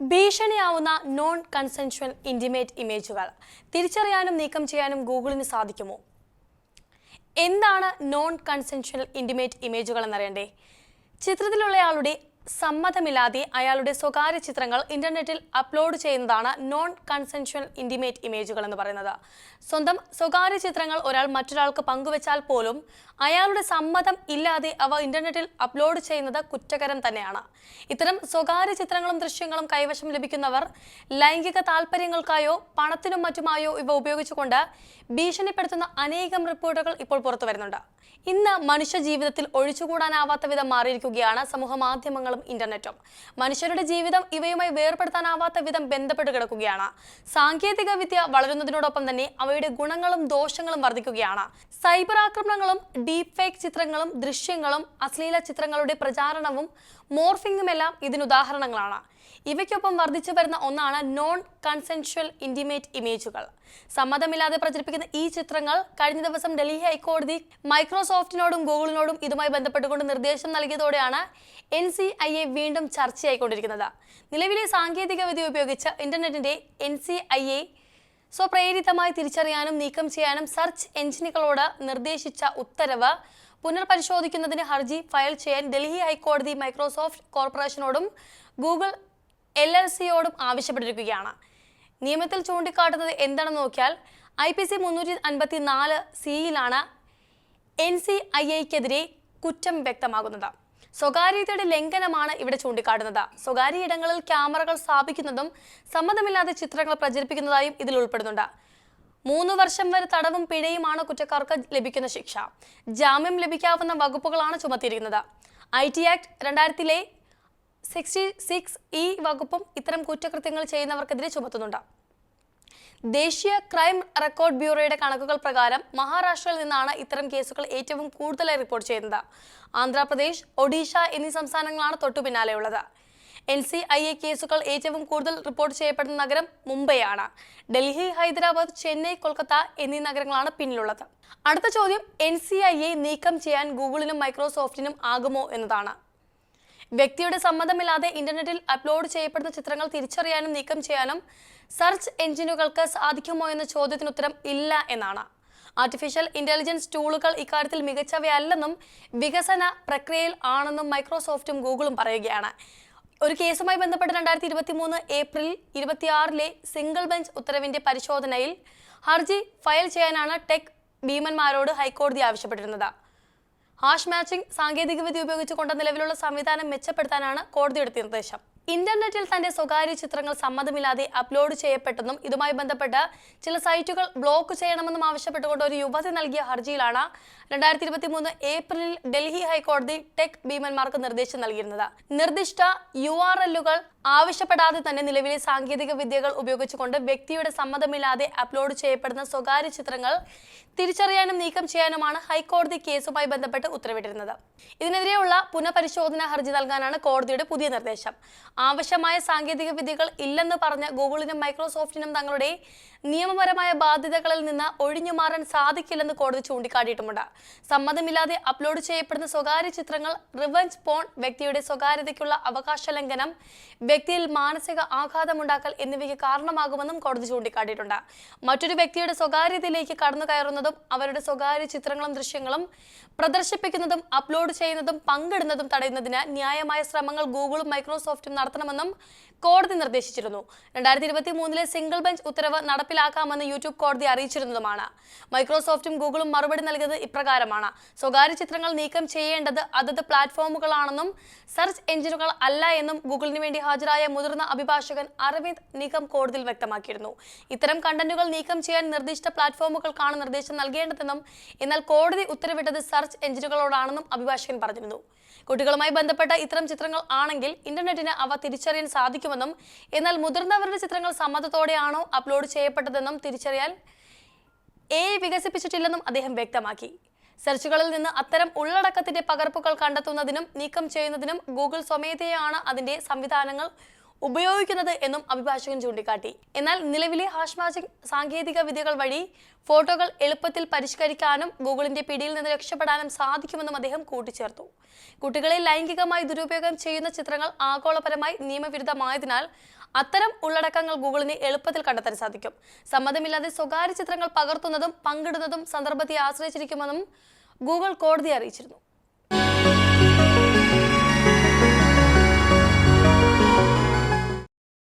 ഭീഷണിയാവുന്ന non consensual intimate ഇമേജുകൾ തിരിച്ചറിയാനും നീക്കം ചെയ്യാനും ഗൂഗിളിന് സാധിക്കുമോ? എന്താണ് നോൺ കൺസെൻഷ്വൽ ഇന്റിമേറ്റ് ഇമേജുകൾ എന്നറിയണ്ടേ? ചിത്രത്തിലുള്ളയാളുടെ സമ്മതമില്ലാതെ അയാളുടെ സ്വകാര്യ ചിത്രങ്ങൾ ഇന്റർനെറ്റിൽ അപ്ലോഡ് ചെയ്യുന്നതാണ് നോൺ കൺസെൻഷ്വൽ ഇന്റിമേറ്റ് ഇമേജുകൾ എന്ന് പറയുന്നത്. സ്വന്തം സ്വകാര്യ ചിത്രങ്ങൾ ഒരാൾ മറ്റൊരാൾക്ക് പങ്കുവച്ചാൽ പോലും അയാളുടെ സമ്മതം ഇല്ലാതെ അവ ഇന്റർനെറ്റിൽ അപ്ലോഡ് ചെയ്യുന്നത് കുറ്റകരം തന്നെയാണ്. ഇത്തരം സ്വകാര്യ ചിത്രങ്ങളും ദൃശ്യങ്ങളും കൈവശം ലഭിക്കുന്നവർ ലൈംഗിക താല്പര്യങ്ങൾക്കായോ പണത്തിനും മറ്റുമായോ ഇവ ഉപയോഗിച്ചുകൊണ്ട് ഭീഷണിപ്പെടുത്തുന്ന അനേകം റിപ്പോർട്ടുകൾ ഇപ്പോൾ പുറത്തു വരുന്നുണ്ട് ഇന്ന് മനുഷ്യ ജീവിതത്തിൽ ഒഴിച്ചുകൂടാനാവാത്ത വിധം മാറിയിരിക്കുകയാണ് സമൂഹ മാധ്യമങ്ങളും ഇന്റർനെറ്റും. മനുഷ്യരുടെ ജീവിതം ഇവയുമായി വേർപെടുത്താനാവാത്ത വിധം ബന്ധപ്പെട്ട് കിടക്കുകയാണ്. സാങ്കേതിക വിദ്യ വളരുന്നതിനോടൊപ്പം തന്നെ അവയുടെ ഗുണങ്ങളും ദോഷങ്ങളും വർദ്ധിക്കുകയാണ്. സൈബർ ആക്രമണങ്ങളും ഡീപ് ഫേക്ക് ചിത്രങ്ങളും ദൃശ്യങ്ങളും അശ്ലീല ചിത്രങ്ങളുടെ പ്രചാരണവും മോർഫിംഗുമെല്ലാം ഇതിനുദാഹരണങ്ങളാണ് ഇവയ്ക്കൊപ്പം വർദ്ധിച്ചു വരുന്ന ഒന്നാണ് നോൺ കൺസെൻഷ്വൽ ഇന്റിമേറ്റ് ഇമേജുകൾ സമ്മതമില്ലാതെ പ്രചരിപ്പിക്കുന്ന ഈ ചിത്രങ്ങൾ കഴിഞ്ഞ ദിവസം ഡൽഹി ഹൈക്കോടതി മൈക്രോസോഫ്റ്റിനോടും ഗൂഗിളിനോടും ഇതുമായി ബന്ധപ്പെട്ടുകൊണ്ട് നിർദ്ദേശം നൽകിയതോടെയാണ് എൻ സി ഐ എ വീണ്ടും ചർച്ചയായിക്കൊണ്ടിരിക്കുന്നത്. നിലവിലെ സാങ്കേതിക വിദ്യ ഉപയോഗിച്ച് ഇന്റർനെറ്റിന്റെ എൻ സി ഐ എ സ്വപ്രേരിതമായി തിരിച്ചറിയാനും നീക്കം ചെയ്യാനും സെർച്ച് എഞ്ചിനുകളോട് നിർദ്ദേശിച്ച ഉത്തരവ് പുനർപരിശോധിക്കുന്നതിന് ഹർജി ഫയൽ ചെയ്യാൻ ഡൽഹി ഹൈക്കോടതി മൈക്രോസോഫ്റ്റ് കോർപ്പറേഷനോടും ഗൂഗിൾ എൽ എൽ സിയോടും ആവശ്യപ്പെട്ടിരിക്കുകയാണ്. നിയമത്തിൽ ചൂണ്ടിക്കാട്ടുന്നത് എന്താണെന്ന് നോക്കിയാൽ ഐ പി സി മുന്നൂറ്റി അൻപത്തി നാല് സിയിലാണ് എൻ സി ഐ എക്കെതിരെ കുറ്റം വ്യക്തമാകുന്നത്. സ്വകാര്യതയുടെ ലംഘനമാണ് ഇവിടെ ചൂണ്ടിക്കാട്ടുന്നത്. സ്വകാര്യ ഇടങ്ങളിൽ ക്യാമറകൾ സ്ഥാപിക്കുന്നതും സമ്മതമില്ലാതെ ചിത്രങ്ങൾ പ്രചരിപ്പിക്കുന്നതായും ഇതിൽ ഉൾപ്പെടുന്നുണ്ട്. മൂന്ന് വർഷം വരെ തടവും പിഴയുമാണ് കുറ്റക്കാർക്ക് ലഭിക്കുന്ന ശിക്ഷ. ജാമ്യം ലഭിക്കാവുന്ന വകുപ്പുകളാണ് ചുമത്തിയിരിക്കുന്നത്. ഐ ടി ആക്ട് രണ്ടായിരത്തിലെ സിക്സ്റ്റി സിക്സ് ഇ വകുപ്പും ഇത്തരം കുറ്റകൃത്യങ്ങൾ ചെയ്യുന്നവർക്കെതിരെ ചുമത്തുന്നുണ്ട്. ദേശീയ ക്രൈം റെക്കോർഡ് ബ്യൂറോയുടെ കണക്കുകൾ പ്രകാരം മഹാരാഷ്ട്രയിൽ നിന്നാണ് ഇത്തരം കേസുകൾ ഏറ്റവും കൂടുതലായി റിപ്പോർട്ട് ചെയ്യുന്നത്. ആന്ധ്രാപ്രദേശ് ഒഡീഷ എന്നീ സംസ്ഥാനങ്ങളാണ് തൊട്ടു പിന്നാലെയുള്ളത്. എൻ സി ഐ എ കേസുകൾ ഏറ്റവും കൂടുതൽ റിപ്പോർട്ട് ചെയ്യപ്പെടുന്ന നഗരം മുംബൈയാണ്. ഡൽഹി ഹൈദരാബാദ് ചെന്നൈ കൊൽക്കത്ത എന്നീ നഗരങ്ങളാണ് പിന്നിലുള്ളത്. അടുത്ത ചോദ്യം എൻ സി ഐ എ നീക്കം ചെയ്യാൻ ഗൂഗിളിനും മൈക്രോസോഫ്റ്റിനും ആകുമോ എന്നതാണ്. വ്യക്തിയുടെ സമ്മതമില്ലാതെ ഇന്റർനെറ്റിൽ അപ്ലോഡ് ചെയ്യപ്പെടുന്ന ചിത്രങ്ങൾ തിരിച്ചറിയാനും നീക്കം ചെയ്യാനും സെർച്ച് എഞ്ചിനുകൾക്ക് സാധിക്കുമോ എന്ന ചോദ്യത്തിന് ഉത്തരം ഇല്ല എന്നാണ്. ആർട്ടിഫിഷ്യൽ ഇന്റലിജൻസ് ടൂളുകൾ ഇക്കാര്യത്തിൽ മികച്ചവയല്ലെന്നും വികസന പ്രക്രിയയിൽ ആണെന്നും മൈക്രോസോഫ്റ്റും ഗൂഗിളും പറയുകയാണ്. ഒരു കേസുമായി ബന്ധപ്പെട്ട് രണ്ടായിരത്തി ഇരുപത്തി മൂന്ന് ഏപ്രിൽ ഇരുപത്തിയാറിലെ സിംഗിൾ ബെഞ്ച് ഉത്തരവിന്റെ പരിശോധനയിൽ ഹർജി ഫയൽ ചെയ്യാനാണ് ടെക് ഭീമന്മാരോട് ഹൈക്കോടതി ആവശ്യപ്പെട്ടിരുന്നത്. ഹാഷ് മാച്ചിംഗ് സാങ്കേതികവിദ്യ ഉപയോഗിച്ചുകൊണ്ട് നിലവിലുള്ള സംവിധാനം മെച്ചപ്പെടുത്താനാണ് കോടതിയുടെ നിർദ്ദേശം. ഇന്റർനെറ്റിൽ തന്റെ സ്വകാര്യ ചിത്രങ്ങൾ സമ്മതമില്ലാതെ അപ്ലോഡ് ചെയ്യപ്പെട്ടെന്നും ഇതുമായി ബന്ധപ്പെട്ട് ചില സൈറ്റുകൾ ബ്ലോക്ക് ചെയ്യണമെന്നും ആവശ്യപ്പെട്ടുകൊണ്ട് ഒരു യുവതി നൽകിയ ഹർജിയിലാണ് രണ്ടായിരത്തി ഇരുപത്തി മൂന്ന് ഏപ്രിലിൽ ഡൽഹി ഹൈക്കോടതി ടെക് ഭീമന്മാർക്ക് നിർദ്ദേശം നൽകിയിരുന്നത്. നിർദ്ദിഷ്ട യു ആർ എല്ലുകൾ ആവശ്യപ്പെടാതെ തന്നെ നിലവിലെ സാങ്കേതിക വിദ്യകൾ ഉപയോഗിച്ചുകൊണ്ട് വ്യക്തിയുടെ സമ്മതമില്ലാതെ അപ്ലോഡ് ചെയ്യപ്പെടുന്ന സ്വകാര്യ ചിത്രങ്ങൾ തിരിച്ചറിയാനും നീക്കം ചെയ്യാനുമാണ് ഹൈക്കോടതി കേസുമായി ബന്ധപ്പെട്ട് ഉത്തരവിട്ടിരുന്നത്. ഇതിനെതിരെയുള്ള പുനഃപരിശോധന ഹർജി നൽകാനാണ് കോടതിയുടെ പുതിയ നിർദ്ദേശം. ആവശ്യമായ സാങ്കേതിക വിദ്യകൾ ഇല്ലെന്ന് പറഞ്ഞ ഗൂഗിളിനും മൈക്രോസോഫ്റ്റിനും തങ്ങളുടെ നിയമപരമായ ബാധ്യതകളിൽ നിന്ന് ഒഴിഞ്ഞു മാറാൻ സാധിക്കില്ലെന്ന് കോടതി ചൂണ്ടിക്കാട്ടിയിട്ടുമുണ്ട്. സമ്മതമില്ലാതെ അപ്ലോഡ് ചെയ്യപ്പെടുന്ന സ്വകാര്യ ചിത്രങ്ങൾ റിവഞ്ച് പോൺ വ്യക്തിയുടെ സ്വകാര്യതയ്ക്കുള്ള അവകാശ ലംഘനം വ്യക്തിയിൽ മാനസിക ആഘാതമുണ്ടാക്കൽ എന്നിവയ്ക്ക് കാരണമാകുമെന്നും കോടതി ചൂണ്ടിക്കാട്ടിയിട്ടുണ്ട്. മറ്റൊരു വ്യക്തിയുടെ സ്വകാര്യതയിലേക്ക് കടന്നു കയറുന്നതും അവരുടെ സ്വകാര്യ ചിത്രങ്ങളും ദൃശ്യങ്ങളും പ്രദർശിപ്പിക്കുന്നതും അപ്ലോഡ് ചെയ്യുന്നതും പങ്കിടുന്നതും തടയുന്നതിന് ന്യായമായ ശ്രമങ്ങൾ ഗൂഗിളും മൈക്രോസോഫ്റ്റും നടത്തണമെന്നും കോടതി നിർദ്ദേശിച്ചിരുന്നു. രണ്ടായിരത്തി ഇരുപത്തി മൂന്നിലെ സിംഗിൾ ബെഞ്ച് ഉത്തരവ് നടപ്പിലാക്കാമെന്ന് യൂട്യൂബ് കോടതി അറിയിച്ചിരുന്നതുമാണ്. മൈക്രോസോഫ്റ്റും ഗൂഗിളും മറുപടി നൽകിയത് ഇപ്രകാരമാണ്. സ്വകാര്യ ചിത്രങ്ങൾ നീക്കം ചെയ്യേണ്ടത് അതത് പ്ലാറ്റ്ഫോമുകളാണെന്നും സെർച്ച് എഞ്ചിനുകൾ അല്ല എന്നും ഗൂഗിളിന് വേണ്ടി ഹാജരായ മുതിർന്ന അഭിഭാഷകൻ അരവിന്ദ് നിഗം കോടതിയിൽ വ്യക്തമാക്കിയിരുന്നു. ഇത്തരം കണ്ടന്റുകൾ നീക്കം ചെയ്യാൻ നിർദ്ദിഷ്ട പ്ലാറ്റ്ഫോമുകൾക്കാണ് നിർദ്ദേശം നൽകേണ്ടതെന്നും എന്നാൽ കോടതി ഉത്തരവിട്ടത് സെർച്ച് എഞ്ചിനുകളോടാണെന്നും അഭിഭാഷകൻ പറഞ്ഞിരുന്നു. കുട്ടികളുമായി ബന്ധപ്പെട്ട ഇത്തരം ചിത്രങ്ങൾ ആണെങ്കിൽ ഇന്റർനെറ്റിന് അവ തിരിച്ചറിയാൻ സാധിക്കുമെന്നും എന്നാൽ മുതിർന്നവരുടെ ചിത്രങ്ങൾ സമ്മതത്തോടെയാണോ അപ്ലോഡ് ചെയ്യപ്പെട്ടതെന്നും തിരിച്ചറിയാൻ എ വികസിപ്പിച്ചിട്ടില്ലെന്നും അദ്ദേഹം വ്യക്തമാക്കി. സെർച്ചുകളിൽ നിന്ന് അത്തരം ഉള്ളടക്കത്തിന്റെ പകർപ്പുകൾ കണ്ടെത്തുന്നതിനും നീക്കം ചെയ്യുന്നതിനും ഗൂഗിൾ സ്വമേധയാണ് അതിന്റെ സംവിധാനങ്ങൾ ഉപയോഗിക്കുന്നത് എന്നും അഭിഭാഷകൻ ചൂണ്ടിക്കാട്ടി. എന്നാൽ നിലവിലെ ഹാഷ്മാജിക് സാങ്കേതിക വിദ്യകൾ വഴി ഫോട്ടോകൾ എളുപ്പത്തിൽ പരിഷ്കരിക്കാനും ഗൂഗിളിന്റെ പിടിയിൽ നിന്ന് രക്ഷപ്പെടാനും സാധിക്കുമെന്നും അദ്ദേഹം കൂട്ടിച്ചേർത്തു. കുട്ടികളെ ലൈംഗികമായി ദുരുപയോഗം ചെയ്യുന്ന ചിത്രങ്ങൾ ആഗോളപരമായി നിയമവിരുദ്ധമായതിനാൽ അത്തരം ഉള്ളടക്കങ്ങൾ ഗൂഗിളിന് എളുപ്പത്തിൽ കണ്ടെത്താൻ സാധിക്കും. സമ്മതമില്ലാതെ സ്വകാര്യ ചിത്രങ്ങൾ പകർത്തുന്നതും പങ്കിടുന്നതും സന്ദർഭത്തെ ആശ്രയിച്ചിരിക്കുമെന്നും ഗൂഗിൾ കോടതി അറിയിച്ചിരുന്നു.